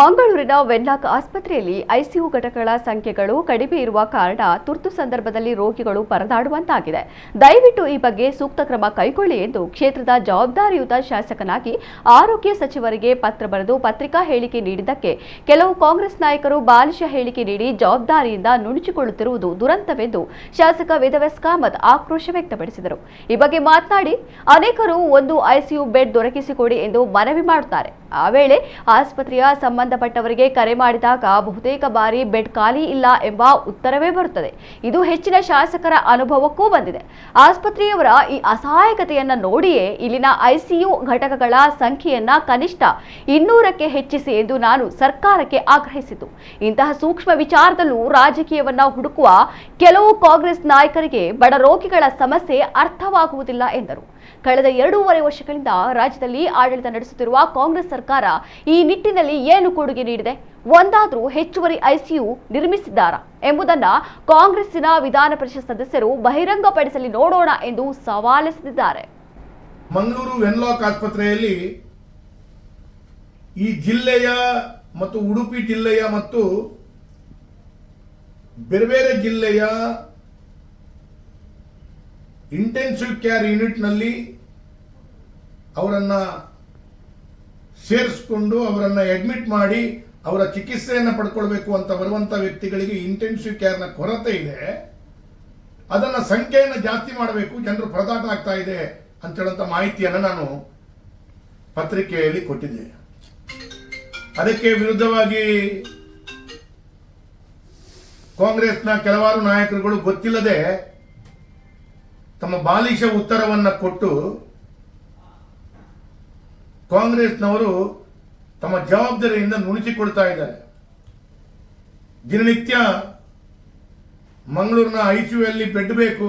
ಮಂಗಳೂರಿನ ವೆನ್ಲಾಕ್ ಆಸ್ಪತ್ರೆಯಲ್ಲಿ ಐಸಿಯು ಘಟಕಗಳ ಸಂಖ್ಯೆಗಳು ಕಡಿಮೆ ಇರುವ ಕಾರಣ ತುರ್ತು ಸಂದರ್ಭದಲ್ಲಿ ರೋಗಿಗಳು ಪರದಾಡುವಂತಾಗಿದೆ. ದಯವಿಟ್ಟು ಈ ಬಗ್ಗೆ ಸೂಕ್ತ ಕ್ರಮ ಕೈಗೊಳ್ಳಿ ಎಂದು ಕ್ಷೇತ್ರದ ಜವಾಬ್ದಾರಿಯುತ ಶಾಸಕನಾಗಿ ಆರೋಗ್ಯ ಸಚಿವರಿಗೆ ಪತ್ರ ಬರೆದು ಪತ್ರಿಕಾ ಹೇಳಿಕೆ ನೀಡಿದ್ದಕ್ಕೆ ಕೆಲವು ಕಾಂಗ್ರೆಸ್ ನಾಯಕರು ಬಾಲಿಶ ಹೇಳಿಕೆ ನೀಡಿ ಜವಾಬ್ದಾರಿಯಿಂದ ನುಣುಚಿಕೊಳ್ಳುತ್ತಿರುವುದು ದುರಂತವೆಂದು ಶಾಸಕ ವೇದವ್ಯಾಸ್ ಕಾಮತ್ ಆಕ್ರೋಶ ವ್ಯಕ್ತಪಡಿಸಿದರು. ಈ ಬಗ್ಗೆ ಮಾತನಾಡಿ, ಅನೇಕರು ಒಂದು ಐಸಿಯು ಬೆಡ್ ದೊರಕಿಸಿಕೊಡಿ ಎಂದು ಮನವಿ ಮಾಡುತ್ತಾರೆ. ಆ ವೇಳೆ ಆಸ್ಪತ್ರೆಯ ಸಂಬಂಧಪಟ್ಟವರಿಗೆ ಕರೆ ಮಾಡಿದಾಗ ಬಹುತೇಕ ಬಾರಿ ಬೆಡ್ ಖಾಲಿ ಇಲ್ಲ ಎಂಬ ಉತ್ತರವೇ ಬರುತ್ತದೆ. ಇದು ಹೆಚ್ಚಿನ ಶಾಸಕರ ಅನುಭವಕ್ಕೂ ಬಂದಿದೆ. ಆಸ್ಪತ್ರೆಯವರ ಈ ಅಸಹಾಯಕತೆಯನ್ನ ನೋಡಿಯೇ ಇಲ್ಲಿನ ಐಸಿಯು ಘಟಕಗಳ ಸಂಖ್ಯೆಯನ್ನ ಕನಿಷ್ಠ ಇನ್ನೂರಕ್ಕೆ ಹೆಚ್ಚಿಸಿ ಎಂದು ನಾನು ಸರ್ಕಾರಕ್ಕೆ ಆಗ್ರಹಿಸಿತು ಇಂತಹ ಸೂಕ್ಷ್ಮ ವಿಚಾರದಲ್ಲೂ ರಾಜಕೀಯವನ್ನ ಹುಡುಕುವ ಕೆಲವು ಕಾಂಗ್ರೆಸ್ ನಾಯಕರಿಗೆ ಬಡ ರೋಗಿಗಳ ಸಮಸ್ಯೆ ಅರ್ಥವಾಗುವುದಿಲ್ಲ ಎಂದರು. ಕಳೆದ ಎರಡೂವರೆ ವರ್ಷಗಳಿಂದ ರಾಜ್ಯದಲ್ಲಿ ಆಡಳಿತ ನಡೆಸುತ್ತಿರುವ ಕಾಂಗ್ರೆಸ್ ಸರ್ಕಾರ ಈ ನಿಟ್ಟಿನಲ್ಲಿ ಏನು ಕೊಡುಗೆ ನೀಡಿದೆ? ಒಂದಾದ್ರೂ ಹೆಚ್ಚುವರಿ ಐಸಿಯು ನಿರ್ಮಿಸಿದ್ದಾರಾ ಎಂಬುದನ್ನ ಕಾಂಗ್ರೆಸ್ಸಿನ ವಿಧಾನ ಪರಿಷತ್ ಸದಸ್ಯರು ಬಹಿರಂಗಪಡಿಸಲಿ ನೋಡೋಣ ಎಂದು ಸವಾಲೆಸೆದಿದ್ದಾರೆ. ಮಂಗಳೂರು ವೆನ್ಲಾಕ್ ಆಸ್ಪತ್ರೆಯಲ್ಲಿ ಈ ಜಿಲ್ಲೆಯ ಮತ್ತು ಉಡುಪಿ ಜಿಲ್ಲೆಯ ಮತ್ತು ಬೇರೆ ಬೇರೆ ಜಿಲ್ಲೆಯ ಇಂಟೆನ್ಸಿವ್ ಕೇರ್ ಯೂನಿಟ್ನಲ್ಲಿ ಅವರನ್ನು ಸೇರಿಸ್ಕೊಂಡು, ಅವರನ್ನು ಅಡ್ಮಿಟ್ ಮಾಡಿ, ಅವರ ಚಿಕಿತ್ಸೆಯನ್ನು ಪಡ್ಕೊಳ್ಬೇಕು ಅಂತ ಬರುವಂಥ ವ್ಯಕ್ತಿಗಳಿಗೆ ಇಂಟೆನ್ಸಿವ್ ಕೇರ್ನ ಕೊರತೆ ಇದೆ. ಅದನ್ನ ಸಂಖ್ಯೆಯನ್ನು ಜಾಸ್ತಿ ಮಾಡಬೇಕು, ಜನರು ಪರದಾಟ ಆಗ್ತಾ ಇದೆ ಅಂತ ಹೇಳುವಂತ ಮಾಹಿತಿಯನ್ನು ನಾನು ಪತ್ರಿಕೆಯಲ್ಲಿ ಕೊಟ್ಟಿದ್ದೆ. ಅದಕ್ಕೆ ವಿರುದ್ಧವಾಗಿ ಕಾಂಗ್ರೆಸ್ನ ಕೆಲವಾರು ನಾಯಕರುಗಳು ಗೊತ್ತಿಲ್ಲದೆ ತಮ್ಮ ಬಾಲಿಶ ಉತ್ತರವನ್ನು ಕೊಟ್ಟು ಕಾಂಗ್ರೆಸ್ನವರು ತಮ್ಮ ಜವಾಬ್ದಾರಿಯಿಂದ ನುಣುಚಿಕೊಳ್ತಾ ಇದ್ದಾರೆ. ದಿನನಿತ್ಯ ಮಂಗಳೂರಿನ ಐ ಸಿ ಯುಲ್ಲಿ ಬೆಡ್ ಬೇಕು,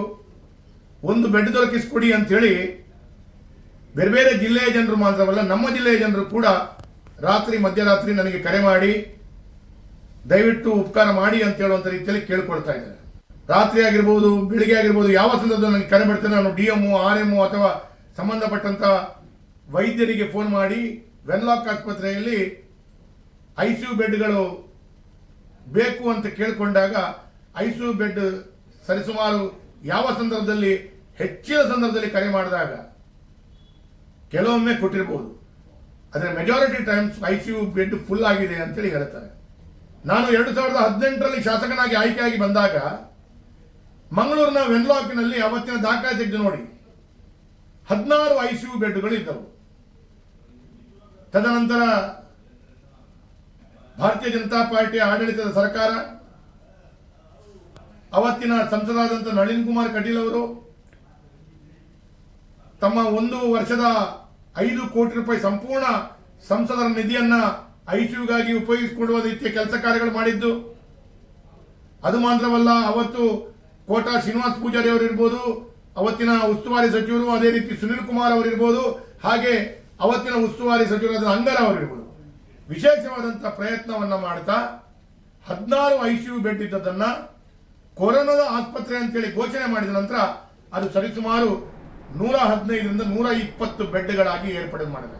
ಒಂದು ಬೆಡ್ ದೊರಕಿಸ್ಕೊಡಿ ಅಂತ ಹೇಳಿ ಬೇರೆ ಬೇರೆ ಜಿಲ್ಲೆಯ ಜನರು ಮಾತ್ರವಲ್ಲ, ನಮ್ಮ ಜಿಲ್ಲೆಯ ಜನರು ಕೂಡ ರಾತ್ರಿ, ಮಧ್ಯರಾತ್ರಿ ನನಗೆ ಕರೆ ಮಾಡಿ, ದಯವಿಟ್ಟು ಉಪಕಾರ ಮಾಡಿ ಅಂತ ಹೇಳುವಂತ ರೀತಿಯಲ್ಲಿ ಕೇಳ್ಕೊಳ್ತಾ ಇದ್ದಾರೆ. ರಾತ್ರಿ ಆಗಿರ್ಬೋದು, ಬೆಳಿಗ್ಗೆ ಆಗಿರ್ಬೋದು ಯಾವ ಸಂದರ್ಭದಲ್ಲಿ ನನಗೆ ಕರೆ ಬರ್ತೇನೆ ನಾನು ಡಿ ಎಂ ಆರ್ ಎಂ ಅಥವಾ ಸಂಬಂಧಪಟ್ಟಂತ ವೈದ್ಯರಿಗೆ ಫೋನ್ ಮಾಡಿ ವೆನ್ಲಾಕ್ ಆಸ್ಪತ್ರೆಯಲ್ಲಿ ಐ ಸಿ ಯು ಬೆಡ್ಗಳು ಬೇಕು ಅಂತ ಕೇಳಿಕೊಂಡಾಗ, ಐ ಸಿ ಯು ಬೆಡ್ ಸರಿಸುಮಾರು ಯಾವ ಸಂದರ್ಭದಲ್ಲಿ, ಹೆಚ್ಚಿನ ಸಂದರ್ಭದಲ್ಲಿ ಕರೆ ಮಾಡಿದಾಗ ಕೆಲವೊಮ್ಮೆ ಕೊಟ್ಟಿರ್ಬೋದು. ಆದರೆ majority times I C U bed full ಆಗಿದೆ ಅಂತೇಳಿ ಹೇಳ್ತಾರೆ. ನಾನು ಎರಡು ಸಾವಿರದ ಹದಿನೆಂಟರಲ್ಲಿ ಶಾಸಕನಾಗಿ ಆಯ್ಕೆಯಾಗಿ ಬಂದಾಗ ಮಂಗಳೂರಿನ ವೆನ್ಲಾಕ್ನಲ್ಲಿ ಅವತ್ತಿನ ದಾಖಲೆ ತೆಗೆದು ನೋಡಿ. ಹದಿನಾರು ಐಸಿಯು ಬೆಡ್ಗಳು ಇದ್ದವು ತದನಂತರ ಭಾರತೀಯ ಜನತಾ ಪಾರ್ಟಿ ಆಡಳಿತದ ಸರ್ಕಾರ, ಅವತ್ತಿನ ಸಂಸದರಾದಂಥ ನಳಿನ್ ಕುಮಾರ್ ಕಟೀಲ್ ಅವರು ತಮ್ಮ ಒಂದು ವರ್ಷದ ಐದು ಕೋಟಿ ರೂಪಾಯಿ ಸಂಪೂರ್ಣ ಸಂಸದರ ನಿಧಿಯನ್ನ ಐಸಿಯುಗಾಗಿ ಉಪಯೋಗಿಸಿಕೊಳ್ಳುವ ರೀತಿಯ ಕೆಲಸ ಕಾರ್ಯಗಳು ಮಾಡಿದ್ದು. ಅದು ಮಾತ್ರವಲ್ಲ, ಅವತ್ತು ಕೋಟಾ ಶ್ರೀನಿವಾಸ ಪೂಜಾರಿ ಅವರಿರ್ಬೋದು, ಅವತ್ತಿನ ಉಸ್ತುವಾರಿ ಸಚಿವರು, ಅದೇ ರೀತಿ ಸುನಿಲ್ ಕುಮಾರ್ ಅವರಿರ್ಬೋದು, ಹಾಗೆ ಅವತ್ತಿನ ಉಸ್ತುವಾರಿ ಸಚಿವರಾದ ಅಂಗರ ಅವರಿರ್ಬೋದು. ವಿಶೇಷವಾದಂಥ ಪ್ರಯತ್ನವನ್ನ ಮಾಡ್ತಾ, ಹದಿನಾರು ಐಸಿಯು ಬೆಡ್ ಇದ್ದದನ್ನ ಕೊರೋನಾದ ಆಸ್ಪತ್ರೆ ಅಂತೇಳಿ ಘೋಷಣೆ ಮಾಡಿದ ನಂತರ ಅದು ಸರಿಸುಮಾರು ನೂರ ಹದಿನೈದರಿಂದ ನೂರ ಇಪ್ಪತ್ತು ಬೆಡ್ಗಳಾಗಿ ಏರ್ಪಡೆ ಮಾಡಿದೆ